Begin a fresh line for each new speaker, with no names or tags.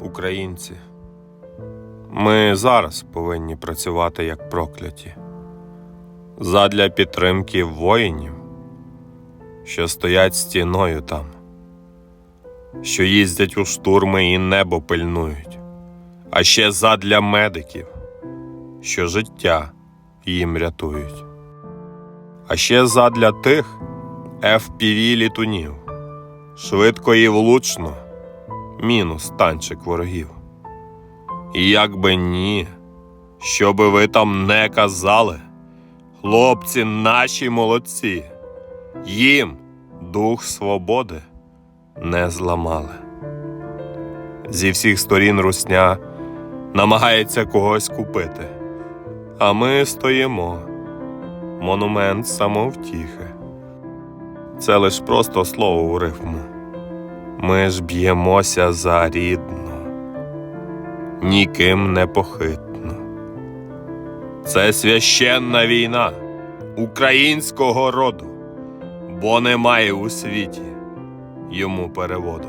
українці. Ми зараз повинні працювати як прокляті задля підтримки воїнів, що стоять стіною там, що їздять у штурми і небо пильнують, а ще задля медиків, що життя їм рятують, а ще задля тих FPV літунів, швидко і влучно, мінус танчик ворогів. Як би ні, що би ви там не казали, хлопці наші молодці, їм дух свободи не зламали. Зі всіх сторін русня намагається когось купити, а ми стоїмо, монумент самовтіхи. Це лиш просто слово у рифму. Ми ж б'ємося за рідну, ніким не похитну. Це священна війна українського роду, бо немає у світі йому переводу.